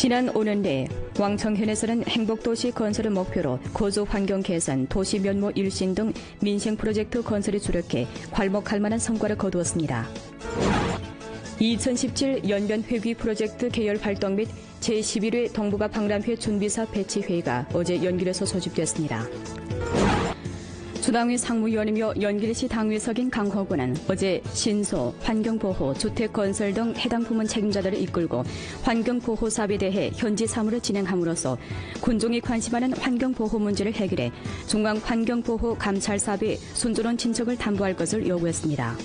지난 5년 내 왕청현에서는 행복도시 건설을 목표로 거주 환경 개선, 도시 면모 일신 등 민생 프로젝트 건설이 주력해 괄목할 만한 성과를 거두었습니다. 2017 연변 회귀 프로젝트 계열 활동 및 제11회 동북아 박람회 준비사업 배치 회의가 어제 연길에서 소집됐습니다. 주당위 상무위원이며 연길시 당위석인 강호구는 어제 신소, 환경보호, 주택건설 등 해당 부문 책임자들을 이끌고 환경보호 사업에 대해 현지 사무를 진행함으로써 군종이 관심하는 환경보호 문제를 해결해 중앙 환경보호 감찰 사업의 순조로운 진척을 담보할 것을 요구했습니다.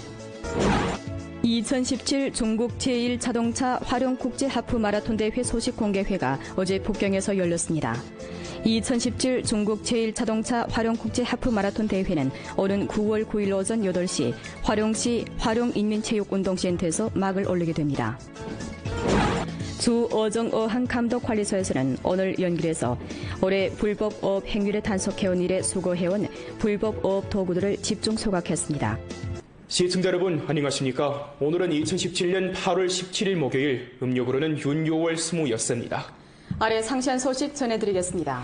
2017 중국 제1자동차 활용국제 하프 마라톤 대회 소식 공개회가 어제 북경에서 열렸습니다. 2017 중국 제1자동차 활용국제 하프 마라톤 대회는 오는 9월 9일 오전 8시 활용시 활용인민체육운동센터에서 막을 올리게 됩니다. 주 어정어항 감독관리소에서는 오늘 연길에서 올해 불법어업 행위를 단속해온 일에 수고해온 불법어업 도구들을 집중 소각했습니다. 시청자 여러분 안녕하십니까? 오늘은 2017년 8월 17일 목요일 음력으로는 윤요월 26세입니다. 아래 상세한 소식 전해드리겠습니다.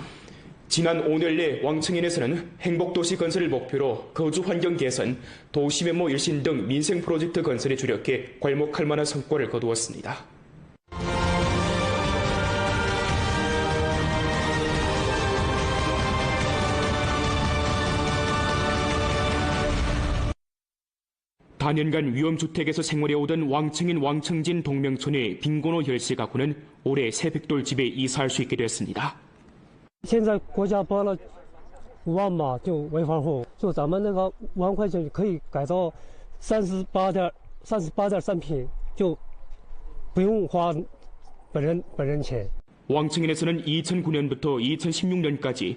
지난 5년 내 왕청인에서는 행복도시 건설을 목표로 거주 환경 개선, 도시 면모 일신 등 민생 프로젝트 건설에 주력해 괄목할 만한 성과를 거두었습니다. 단연간 위험주택에서 생활해오던 왕청인 왕청진 동명촌의 빈곤호 열세 가구는 올해 새벽돌 집에 이사할 수 있게 됐습니다. 现在国家拨了五万嘛，就危房户，就咱们那个五万块钱可以改造三十八点三十八点三平，就不用花本人本人钱。 왕청인에서는 2009년부터 2016년까지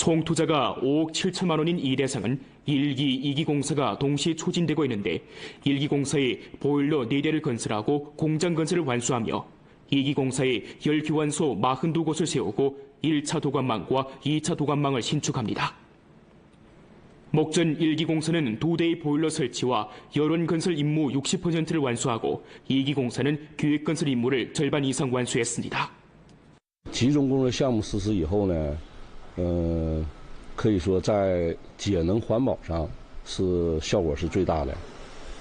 총 투자가 5억 7천만 원인 이 대상은 1기, 2기 공사가 동시에 추진되고 있는데 1기 공사에 보일러 4대를 건설하고 공장 건설을 완수하며 2기 공사에 열교환소 42곳을 세우고 1차 도관망과 2차 도관망을 신축합니다. 목전 1기 공사는 두 대의 보일러 설치와 여론 건설 임무 60%를 완수하고 2기 공사는 기획 건설 임무를 절반 이상 완수했습니다. 集中供热项目实施以后呢， 呃，可以说在节能环保上是效果是最大的。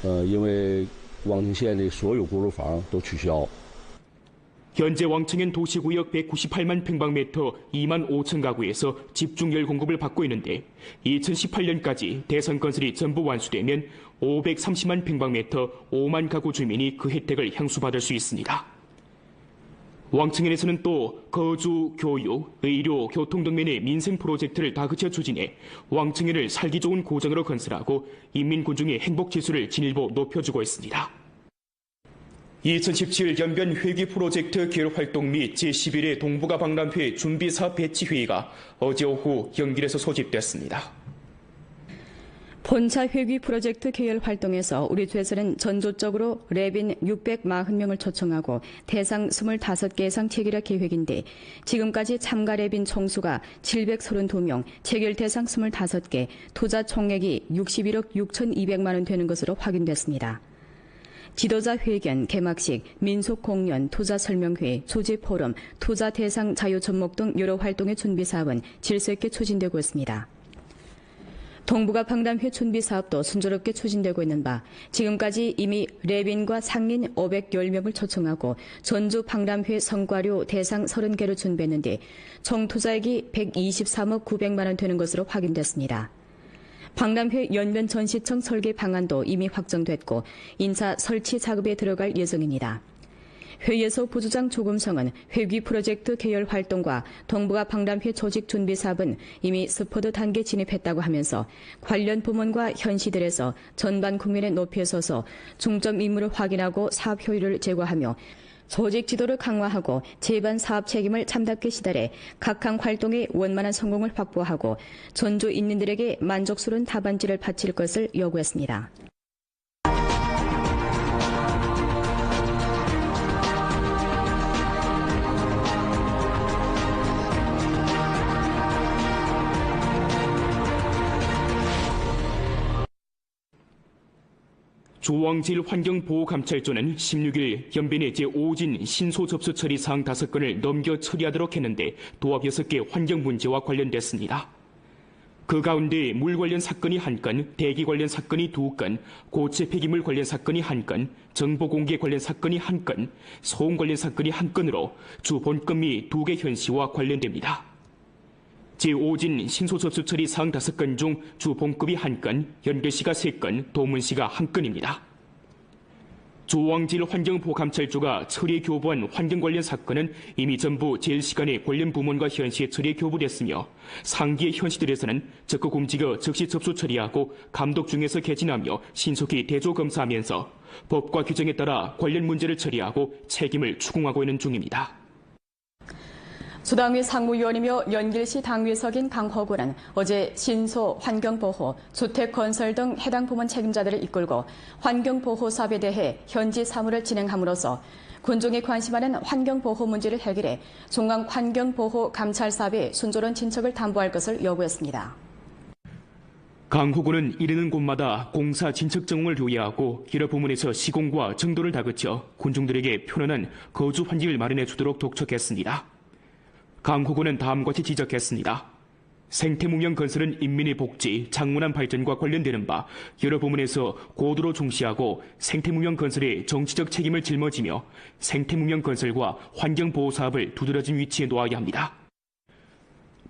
呃，因为望京县的所有锅炉房都取消， 현재 왕청현 도시구역 198만 평방미터 2만 5천 가구에서 집중열 공급을 받고 있는데 2018년까지 대선 건설이 전부 완수되면 530만 평방미터 5만 가구 주민이 그 혜택을 향수받을 수 있습니다. 왕청현에서는 또 거주, 교육, 의료, 교통 등면의 민생 프로젝트를 다그쳐 추진해 왕청현을 살기 좋은 고장으로 건설하고 인민군중의 행복 지수를 진일보 높여주고 있습니다. 2017 연변 회기 프로젝트 계획 활동 및 제11회 동북아 박람회 준비사업 배치회의가 어제 오후 연길에서 소집됐습 본차 회귀 프로젝트 계열 활동에서 우리 주에서는 전조적으로 랩인 640명을 초청하고 대상 25개 이상 체결할 계획인데 지금까지 참가 랩인 총수가 732명, 체결 대상 25개, 투자 총액이 61억 6,200만 원 되는 것으로 확인됐습니다. 지도자 회견, 개막식, 민속 공연, 투자 설명회, 조지 포럼, 투자 대상 자유 접목 등 여러 활동의 준비 사업은 질서 있게 추진되고 있습니다. 동북아 박람회 준비 사업도 순조롭게 추진되고 있는 바 지금까지 이미 랩인과 상인 510명을 초청하고 전주 박람회 성과료 대상 30개를 준비했는 데 총 투자액이 123억 900만 원 되는 것으로 확인됐습니다. 박람회 연면 전시청 설계 방안도 이미 확정됐고 인사 설치 작업에 들어갈 예정입니다. 회의에서 부주장 조금성은 회귀 프로젝트 계열 활동과 동북아 박람회 조직 준비 사업은 이미 스포드 단계 진입했다고 하면서 관련 부문과 현시들에서 전반 국민의 높이에 서서 중점 임무를 확인하고 사업 효율을 제고하며 조직 지도를 강화하고 제반 사업 책임을 참답게 시달해 각항 활동의 원만한 성공을 확보하고 전주 인민들에게 만족스러운 답안지를 바칠 것을 요구했습니다. 조왕질 환경보호감찰조는 16일 연변의 제5진 신소 접수 처리 사항 5건을 넘겨 처리하도록 했는데 도합 6개 환경 문제와 관련됐습니다. 그 가운데 물 관련 사건이 한 건, 대기 관련 사건이 두 건, 고체 폐기물 관련 사건이 한 건, 정보 공개 관련 사건이 한 건, 소음 관련 사건이 한 건으로 주 본건 및두개 현시와 관련됩니다. 제5진 신소 접수 처리 사항 5건 중주 본급이 한 건, 연결시가 3건, 도문시가 한 건입니다. 조왕질 환경보감찰조가 처리에 교부한 환경 관련 사건은 이미 전부 제일시간에 관련 부문과 현시에 처리에 교부됐으며 상기의 현시들에서는 적극 움직여 즉시 접수 처리하고 감독 중에서 개진하며 신속히 대조 검사하면서 법과 규정에 따라 관련 문제를 처리하고 책임을 추궁하고 있는 중입니다. 수당위 상무위원이며 연길시 당위석인 강허구는 어제 신소, 환경보호, 주택건설 등 해당 부문 책임자들을 이끌고 환경보호 사업에 대해 현지 사무를 진행함으로써 군중이 관심하는 환경보호 문제를 해결해 중앙환경보호 감찰 사업의 순조로운 진척을 담보할 것을 요구했습니다. 강호구는 이르는 곳마다 공사 진척 정응을 요구하고 여러 부문에서 시공과 정도를 다그쳐 군중들에게 편안한 거주 환경을 마련해 주도록 독촉했습니다. 강호구는 다음과 같이 지적했습니다. 생태문명 건설은 인민의 복지, 장문한 발전과 관련되는 바 여러 부문에서 고도로 중시하고 생태문명 건설의 정치적 책임을 짊어지며 생태문명 건설과 환경보호 사업을 두드러진 위치에 놓아야 합니다.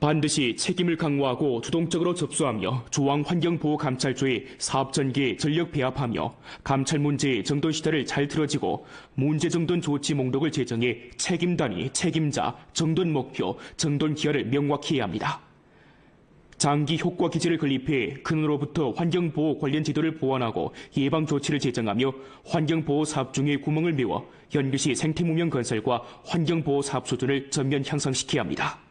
반드시 책임을 강화하고 주동적으로 접수하며 조항 환경보호 감찰조의 사업 전개에 전력 배합하며 감찰 문제의 정돈 시대를 잘 틀어지고 문제 정돈 조치 목록을 제정해 책임 단위, 책임자, 정돈 목표, 정돈 기한을 명확히 해야 합니다. 장기 효과 기제를 건립해 근으로부터 환경보호 관련 제도를 보완하고 예방 조치를 제정하며 환경보호 사업 중의 구멍을 메워 연기시 생태문명 건설과 환경보호 사업 수준을 전면 향상시켜야 합니다.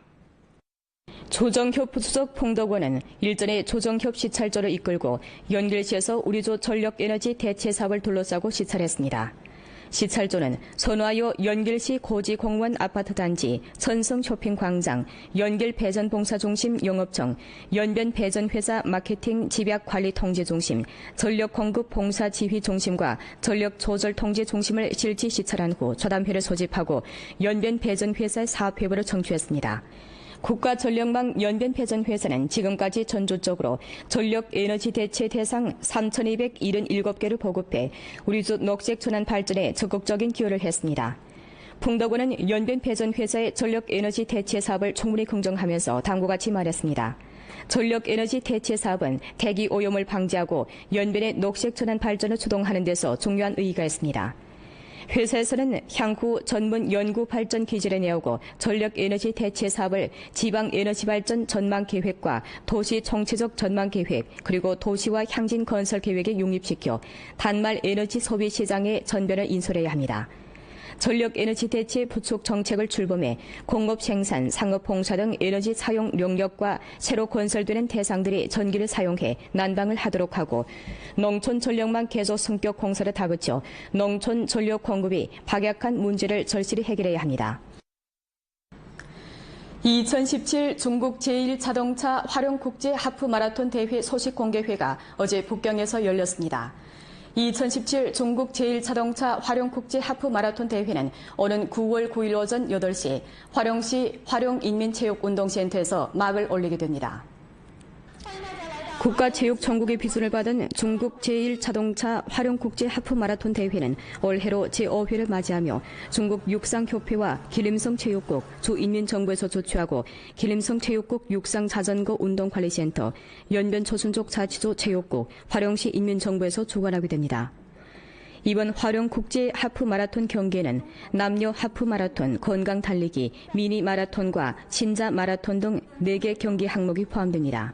조정협 부수석 홍덕원은 일전에 조정협 시찰조를 이끌고 연길시에서 우리조 전력에너지 대체 사업을 둘러싸고 시찰했습니다. 시찰조는 선화요 연길시 고지공원 아파트 단지, 선성 쇼핑 광장, 연길 배전 봉사 중심 영업청, 연변 배전 회사 마케팅 집약 관리 통제 중심, 전력 공급 봉사 지휘 중심과 전력 조절 통제 중심을 실지 시찰한 후 좌담회를 소집하고 연변 배전 회사의 사업 회부를 청취했습니다. 국가전력망 연변폐전회사는 지금까지 전조적으로 전력에너지 대체 대상 3,277개를 보급해 우리 주 녹색 전환 발전에 적극적인 기여를 했습니다. 풍덕원은 연변폐전회사의 전력에너지 대체 사업을 충분히 긍정하면서 다음과같이 말했습니다. 전력에너지 대체 사업은 대기 오염을 방지하고 연변의 녹색 전환 발전을 주동하는 데서 중요한 의의가 있습니다. 회사에서는 향후 전문 연구 발전 기지를 내오고 전력 에너지 대체 사업을 지방 에너지 발전 전망 계획과 도시 정체적 전망 계획 그리고 도시와 향진 건설 계획에 융립시켜 단말 에너지 소비 시장의 전변을 인솔해야 합니다. 전력 에너지 대체 부축 정책을 출범해 공업 생산, 상업 봉사 등 에너지 사용 용역과 새로 건설되는 대상들이 전기를 사용해 난방을 하도록 하고 농촌 전력망 개조 성격 공사를 다그쳐 농촌 전력 공급이 박약한 문제를 절실히 해결해야 합니다. 2017 중국 제1자동차 활용국제 하프 마라톤 대회 소식 공개회가 어제 북경에서 열렸습니다. 2017 중국 제1자동차 활용국제 하프 마라톤 대회는 오는 9월 9일 오전 8시 활용시 활용인민체육운동센터에서 막을 올리게 됩니다. 국가체육총국의 비준을 받은 중국 제1자동차 활용국제 하프 마라톤 대회는 올해로 제5회를 맞이하며 중국 육상협회와 기림성체육국, 주인민정부에서 조치하고 기림성체육국 육상자전거 운동관리센터, 연변초순족 자치조 체육국, 활용시 인민정부에서 주관하게 됩니다. 이번 활용 국제 하프 마라톤 경기에는 남녀 하프 마라톤, 건강 달리기, 미니 마라톤과 신자 마라톤 등 4개 경기 항목이 포함됩니다.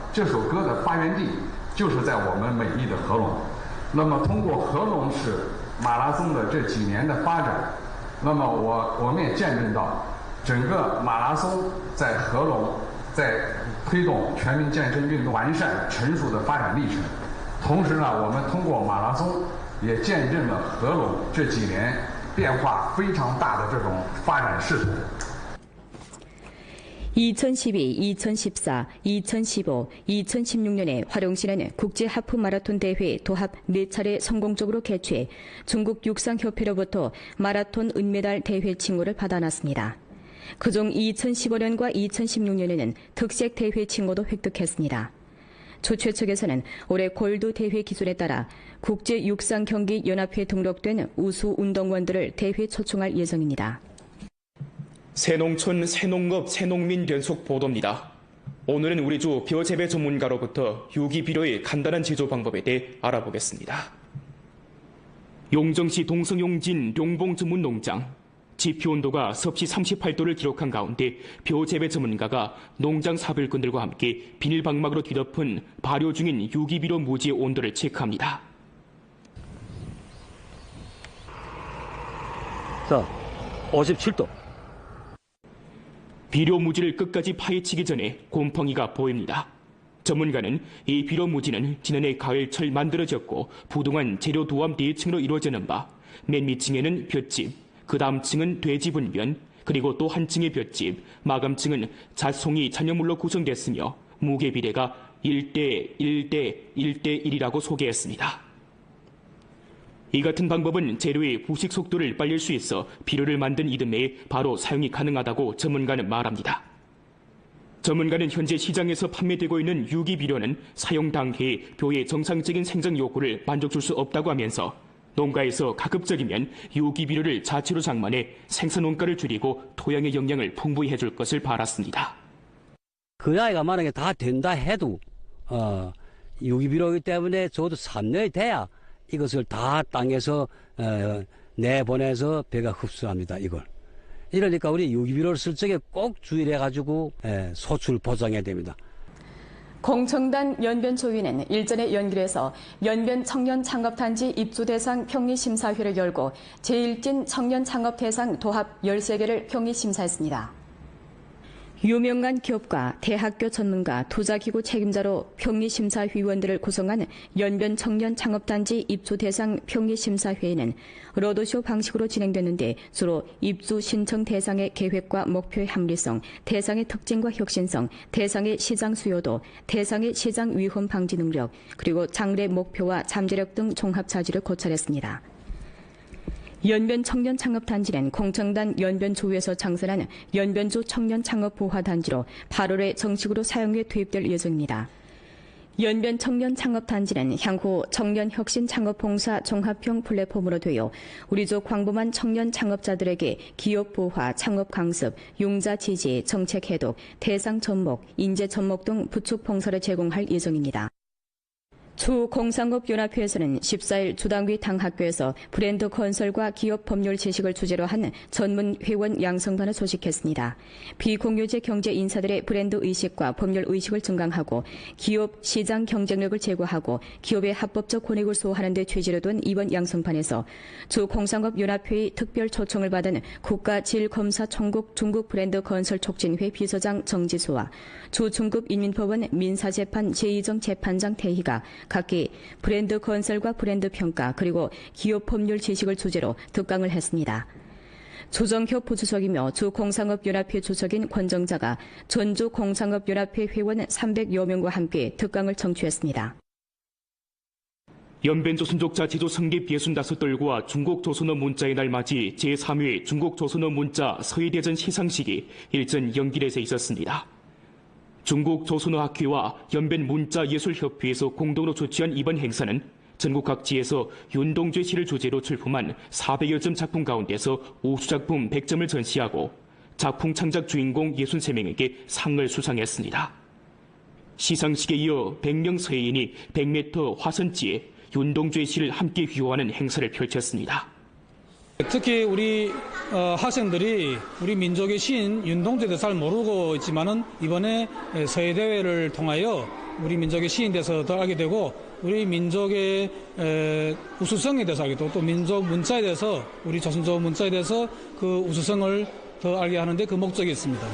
这首歌的发源地，就是在我们美丽的合隆。那么，通过合隆市马拉松的这几年的发展，那么我我们也见证到，整个马拉松在合隆在推动全民健身运动完善成熟的发展历程。同时呢，我们通过马拉松也见证了合隆这几年变化非常大的这种发展势头。2012, 2014, 2015, 2016년에 화룡시는 국제 하프 마라톤 대회 도합 4차례 성공적으로 개최해 중국 육상협회로부터 마라톤 은메달 대회 칭호를 받아놨습니다. 그중 2015년과 2016년에는 특색 대회 칭호도 획득했습니다. 조최 측에서는 올해 골드 대회 기준에 따라 국제 육상 경기 연합회에 등록된 우수 운동원들을 대회 초청할 예정입니다. 새농촌 새농업 새농민 연속 보도입니다. 오늘은 우리 주 벼재배 전문가로부터 유기비료의 간단한 제조 방법에 대해 알아보겠습니다. 용정시 동성용진 용봉 전문 농장 지표 온도가 섭씨 38도를 기록한 가운데 벼재배 전문가가 농장 사별꾼들과 함께 비닐 방막으로 뒤덮은 발효 중인 유기비료 무지의 온도를 체크합니다. 자, 57도. 비료 무지를 끝까지 파헤치기 전에 곰팡이가 보입니다. 전문가는 이 비료 무지는 지난해 가을철 만들어졌고 부동한 재료 도암 대층으로 이루어지는 바 맨 밑층에는 볏짚, 그 다음 층은 돼지 분변, 그리고 또 한 층의 볏짚, 마감층은 잣송이 잔여물로 구성됐으며 무게 비례가 1대 1대 1대 1이라고 소개했습니다. 이 같은 방법은 재료의 부식 속도를 빨릴 수 있어 비료를 만든 이듬해에 바로 사용이 가능하다고 전문가는 말합니다. 전문가는 현재 시장에서 판매되고 있는 유기 비료는 사용 당해 벼의 정상적인 생장 요구를 만족 줄 수 없다고 하면서 농가에서 가급적이면 유기 비료를 자체로 장만해 생산 원가를 줄이고 토양의 영양을 풍부히 해줄 것을 바랐습니다. 그 나이가 만약에 다 된다 해도, 어, 유기 비료이기 때문에 적어도 3년이 돼야 이것을 다 땅에서, 어, 내보내서 배가 흡수합니다, 이걸. 이러니까 우리 유기비료를 쓸 적에 꼭 주의를 해가지고, 예, 소출 보장해야 됩니다. 공청단 연변조위는 일전에 연결해서 연변 청년 창업단지 입주 대상 평리 심사회를 열고 제1진 청년 창업 대상 도합 13개를 평리 심사했습니다. 유명한 기업가, 대학교 전문가, 투자기구 책임자로 평리심사위원들을 구성한 연변 청년 창업단지 입주 대상 평리심사회에는 로드쇼 방식으로 진행됐는데 주로 입주 신청 대상의 계획과 목표의 합리성, 대상의 특징과 혁신성, 대상의 시장 수요도, 대상의 시장 위험 방지 능력, 그리고 장래 목표와 잠재력 등 종합 자질을 고찰했습니다. 연변 청년 창업 단지는 공청단 연변조에서 창설한 연변조 청년 창업 보화 단지로 8월에 정식으로 사용에 투입될 예정입니다. 연변 청년 창업 단지는 향후 청년 혁신 창업 봉사 종합형 플랫폼으로 되어 우리조 광범한 청년 창업자들에게 기업 보화, 창업 강습, 용자 지지, 정책 해독, 대상 접목, 인재 접목 등 부축 봉사를 제공할 예정입니다. 주 공상업연합회에서는 14일 주당위 당학교에서 브랜드 건설과 기업 법률 지식을 주제로 한 전문 회원 양성반을 소식했습니다. 비공유제 경제 인사들의 브랜드 의식과 법률 의식을 증강하고 기업 시장 경쟁력을 제고하고 기업의 합법적 권익을 수호하는 데 취지로 둔 이번 양성반에서 주 공상업연합회의 특별 초청을 받은 국가질검사 총국 중국 브랜드 건설 촉진회 비서장 정지수와 주 중급 인민법원 민사재판 제2정 재판장 태희가 각기 브랜드 건설과 브랜드 평가 그리고 기업 법률 지식을 주제로 특강을 했습니다. 조정협 부주석이며 주공상업연합회 주석인 권정자가 전주 공상업연합회 회원 300여 명과 함께 특강을 청취했습니다. 연변조선족자 제조 성립 65돌과 중국 조선어 문자의 날 맞이 제3회 중국 조선어 문자 서해대전 시상식이 일전 연길에서 있었습니다. 중국 조선어학회와 연변 문자예술협회에서 공동으로 주최한 이번 행사는 전국 각지에서 윤동주의 시를 주제로 출품한 400여 점 작품 가운데서 우수작품 100점을 전시하고 작품 창작 주인공 63명에게 상을 수상했습니다. 시상식에 이어 100명 서예인이 100m 화선지에 윤동주의 시를 함께 휘호하는 행사를 펼쳤습니다. 특히 우리 어, 학생들이 우리 민족의 윤동주에 대해서 잘 모르고 있지만은 이번에 서예 대회를 통하여 우리 민족의 시인 대해서 더 알게 되고 우리 민족의 에, 우수성에 대해서 알게 되고 또 민족 문자에 대해서 우리 조선족 문자에 대해서 그 우수성을 더 알게 하는데 그 목적이 있습니다.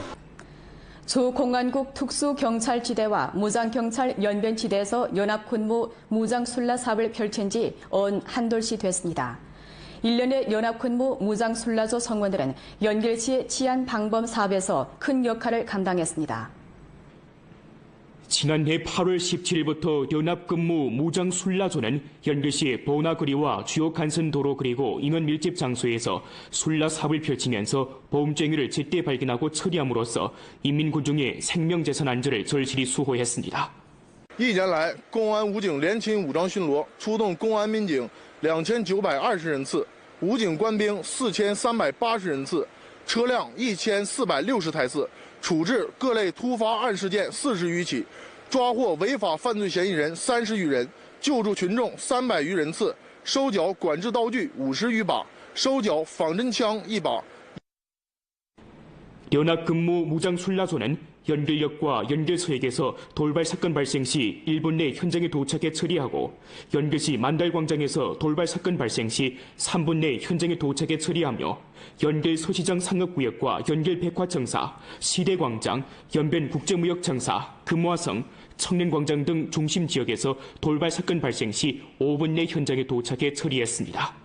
주공안국 특수경찰지대와 무장경찰 연변지대에서 연합군무 무장순라 사업을 펼친 지 언 한돌시 됐습니다. 1년의 연합군무 무장순라조 성원들은 연결시의 치안 방범 사업에서 큰 역할을 감당했습니다. 지난해 8월 17일부터 연합근무 무장순라조는 연결시 보나거리와 주요 간선도로 그리고 인원 밀집 장소에서 순라 사업을 펼치면서 보험쟁이를 제때 발견하고 처리함으로써 인민군중의 생명재산 안전을 절실히 수호했습니다.一年来，公安武警联勤武装巡逻出动公安民警两千九百二十人次， 武警官兵四千三百八十人次，车辆一千四百六十台次，处置各类突发案事件四十余起，抓获违法犯罪嫌疑人三十余人，救助群众三百余人次，收缴管制刀具五十余把，收缴仿真枪一把。 연합근무 무장순라조는 연결역과 연결서역에서 돌발 사건 발생 시 1분 내 현장에 도착해 처리하고 연결시 만달광장에서 돌발 사건 발생 시 3분 내 현장에 도착해 처리하며 연결서시장 상업구역과 연결백화청사, 시대광장, 연변국제무역청사, 금화성, 청년광장 등 중심 지역에서 돌발 사건 발생 시 5분 내 현장에 도착해 처리했습니다.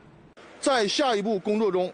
在下一步工作中，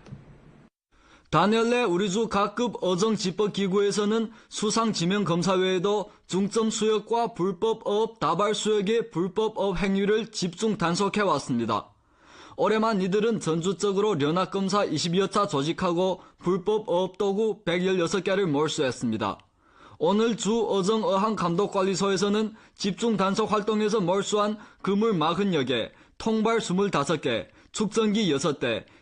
단열내 우리 주 각급 어정집법기구에서는 수상 지명 검사 외에도 중점 수역과 불법 어업 다발 수역의 불법 어업 행위를 집중 단속해 왔습니다. 올해만 이들은 전주적으로 연합검사 20여 차 조직하고 불법 어업 도구 116개를 몰수했습니다. 오늘 주 어정 어항 감독관리소에서는 집중 단속 활동에서 몰수한 그물 40여 개, 통발 25개, 축전기 6대,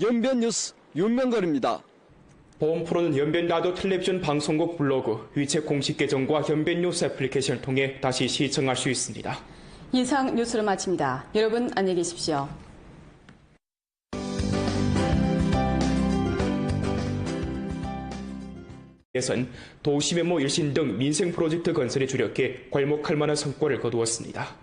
연변 뉴스 윤명걸입니다. 보험 프로는 연변 라디오 텔레비전 방송국 블로그, 위챗 공식 계정과 연변 뉴스 애플리케이션을 통해 다시 시청할 수 있습니다. 이상 뉴스를 마칩니다. 여러분 안녕히 계십시오. 에선 도시메모 일신 등 민생 프로젝트 건설에 주력해 괄목할 만한 성과를 거두었습니다.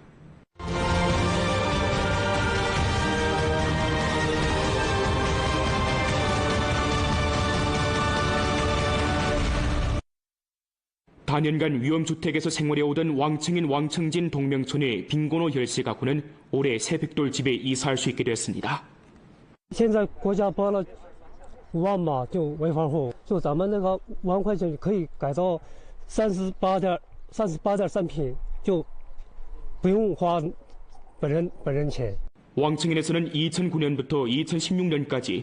단연간 위험주택에서 생활해오던 왕청인 왕청진 동명촌의 빈곤호 열세 가구는 올해 새벽돌 집에 이사할 수 있게 됐습니다. 现在国家拨了五万嘛，就违法户，就咱们那个五万块钱可以改造三十八点三十八点三平，就不用花本人本人钱。 왕청인에서는 2009년부터 2016년까지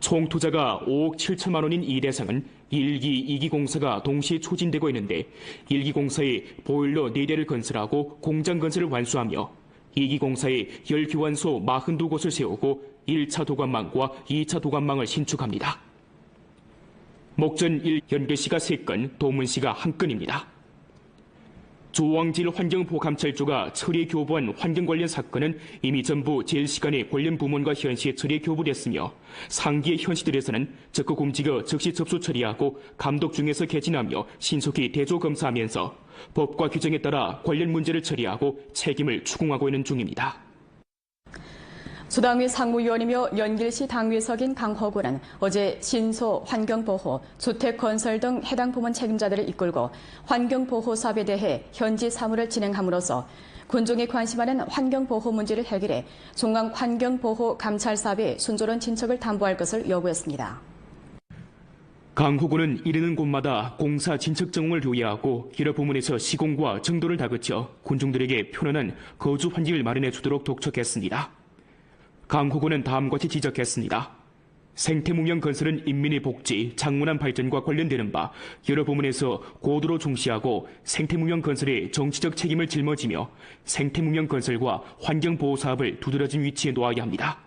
총 투자가 5억 7천만 원인 이 대상은 1기, 2기 공사가 동시에 추진되고 있는데 1기 공사에 보일러 4대를 건설하고 공장 건설을 완수하며 2기 공사에 열교환소 42곳을 세우고 1차 도관망과 2차 도관망을 신축합니다. 목전 1, 연계시가 3건, 도문시가 1건입니다. 조왕질 환경보감찰조가 처리에 교부한 환경 관련 사건은 이미 전부 제일시간에 관련 부문과 현시에 처리에 교부됐으며 상기의 현시들에서는 적극 움직여 즉시 접수 처리하고 감독 중에서 개진하며 신속히 대조 검사하면서 법과 규정에 따라 관련 문제를 처리하고 책임을 추궁하고 있는 중입니다. 수당위 상무위원이며 연길시 당위석인 강허구는 어제 신소, 환경보호, 주택건설 등 해당 부문 책임자들을 이끌고 환경보호 사업에 대해 현지 사무를 진행함으로써 군중이 관심하는 환경보호 문제를 해결해 중앙 환경보호 감찰 사업의 순조로운 진척을 담보할 것을 요구했습니다. 강 후보는 이르는 곳마다 공사 진척 정응을 요구하고 여러 부문에서 시공과 정도를 다그쳐 군중들에게 편안한 거주 환경을 마련해 주도록 독촉했습니다. 강 후보는 다음과 같이 지적했습니다. 생태문명 건설은 인민의 복지, 장문한 발전과 관련되는 바 여러 부문에서 고도로 중시하고 생태문명 건설의 정치적 책임을 짊어지며 생태문명 건설과 환경보호 사업을 두드러진 위치에 놓아야 합니다.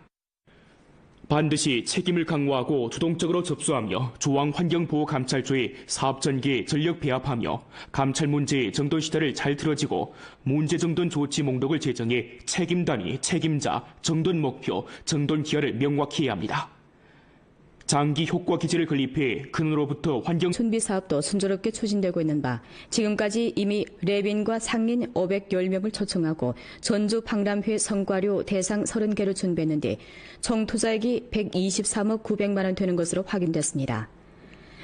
반드시 책임을 강화하고 주동적으로 접수하며 조항 환경보호 감찰조의 사업 전개에 전력 배합하며 감찰 문제의 정돈 시대를 잘 틀어지고 문제 정돈 조치 목록을 제정해 책임 단위, 책임자, 정돈 목표, 정돈 기한을 명확히 해야 합니다. 장기 효과 기제를 건립해 근으로부터 환경 준비 사업도 순조롭게 추진되고 있는 바 지금까지 이미 레빈과 상인 510명을 초청하고 전주 박람회 성과료 대상 30개를 준비했는데 총 투자액이 123억 900만 원 되는 것으로 확인됐습니다.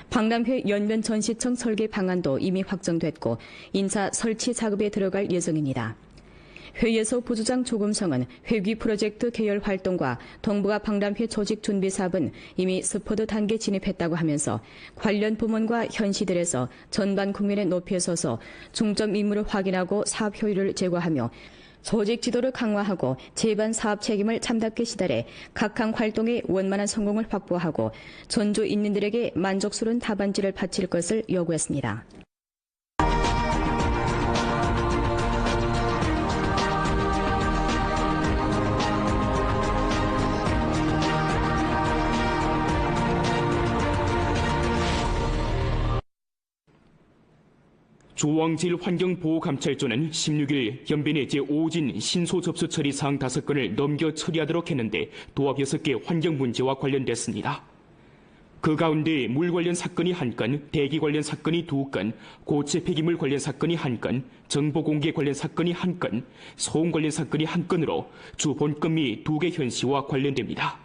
박람회 연면 전시청 설계 방안도 이미 확정됐고 인사 설치 작업에 들어갈 예정입니다. 회의에서 부주장 조금성은 회귀 프로젝트 계열 활동과 동북아 박람회 조직 준비 사업은 이미 스포드 단계 진입했다고 하면서 관련 부문과 현시들에서 전반 국민의 높이에 서서 중점 임무를 확인하고 사업 효율을 제고하며 조직 지도를 강화하고 제반 사업 책임을 참답게 시달해 각항 활동의 원만한 성공을 확보하고 전주 인민들에게 만족스러운 답안지를 바칠 것을 요구했습니다. 조왕질 환경보호감찰조는 16일 연변의 제5진 신소 접수 처리 사항 5건을 넘겨 처리하도록 했는데 도합 6개 환경 문제와 관련됐습니다. 그 가운데 물 관련 사건이 한 건, 대기 관련 사건이 두 건, 고체 폐기물 관련 사건이 한 건, 정보 공개 관련 사건이 한 건, 소음 관련 사건이 한 건으로 주 본건 및두개 현시와 관련됩니다.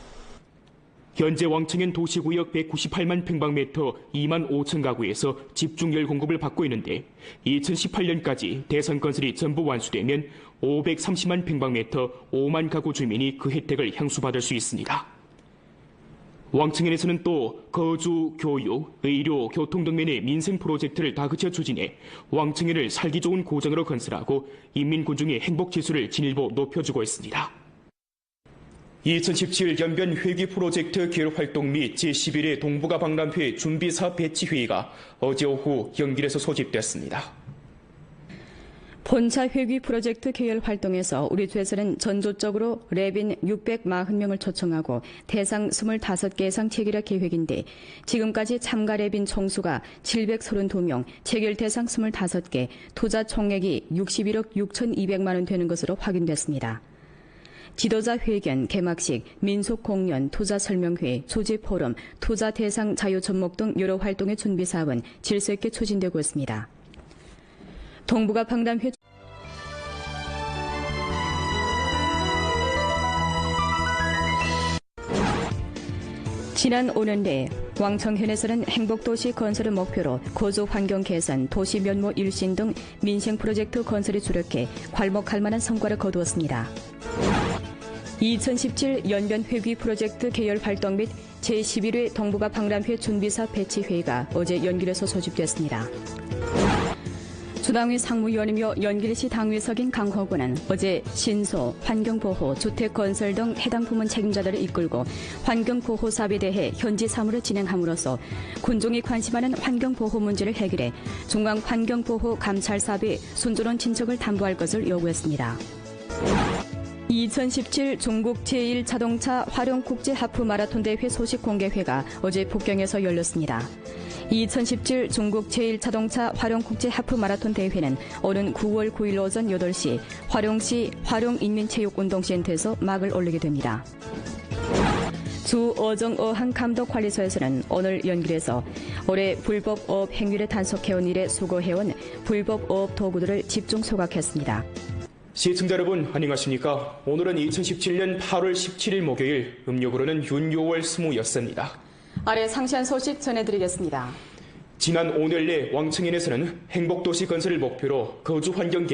현재 왕청현 도시구역 198만 평방미터 2만 5천 가구에서 집중열 공급을 받고 있는데 2018년까지 대선 건설이 전부 완수되면 530만 평방미터 5만 가구 주민이 그 혜택을 향수받을 수 있습니다. 왕청현에서는 또 거주, 교육, 의료, 교통 등면의 민생 프로젝트를 다그쳐 추진해 왕청현을 살기 좋은 고장으로 건설하고 인민 군중의 행복 지수를 진일보 높여주고 있습니다. 2017 연변 회기 프로젝트 계획 활동 및 제11회 동북아 박람회 준비사업 배치 회의가 어제 오후 연길에서 소집됐습니다. 본차 회귀 프로젝트 계열 활동에서 우리 조에서는 전조적으로 랩인 640명을 초청하고 대상 25개 이상 체결할 계획인데 지금까지 참가 랩인 총수가 732명, 체결 대상 25개, 투자 총액이 61억 6,200만 원 되는 것으로 확인됐습니다. 지도자 회견, 개막식, 민속 공연, 투자 설명회, 조지 포럼, 투자 대상 자유 접목 등 여러 활동의 준비 사업은 질서 있게 추진되고 있습니다. 동북아 박람회 지난 5년 내 왕청현에서는 행복도시 건설을 목표로 거주 환경 개선, 도시 면모 일신 등 민생 프로젝트 건설에 주력해 괄목할 만한 성과를 거두었습니다. 2017 연변 회귀 프로젝트 계열 발동 및 제11회 동북아 박람회 준비사 배치 회의가 어제 연길에서 소집됐습니다. 주당위 상무위원이며 연길시 당위석인 강호구는 어제 신소, 환경보호, 주택건설 등 해당 부문 책임자들을 이끌고 환경보호 사업에 대해 현지 사무를 진행함으로써 군종이 관심하는 환경보호 문제를 해결해 중앙 환경보호 감찰 사업의 순조로운 진척을 담보할 것을 요구했습니다. 2017 중국 제1자동차 활용국제 하프 마라톤 대회 소식 공개회가 어제 북경에서 열렸습니다. 2017 중국 제1자동차 활용국제 하프 마라톤 대회는 오는 9월 9일 오전 8시 활용시 활용인민체육운동센터에서 막을 올리게 됩니다. 주 어정 어항 감독 관리소에서는 오늘 연길에서 올해 불법 어업 행위를 단속해온 일에 수고해온 불법 어업 도구들을 집중 소각했습니다. 시청자 여러분 안녕하십니까? 오늘은 2017년 8월 17일 목요일 음력으로는 윤요월 20였습니다. 아래 상세한 소식 전해드리겠습니다. 지난 5년 내 왕청인에서는 행복도시 건설을 목표로 거주 환경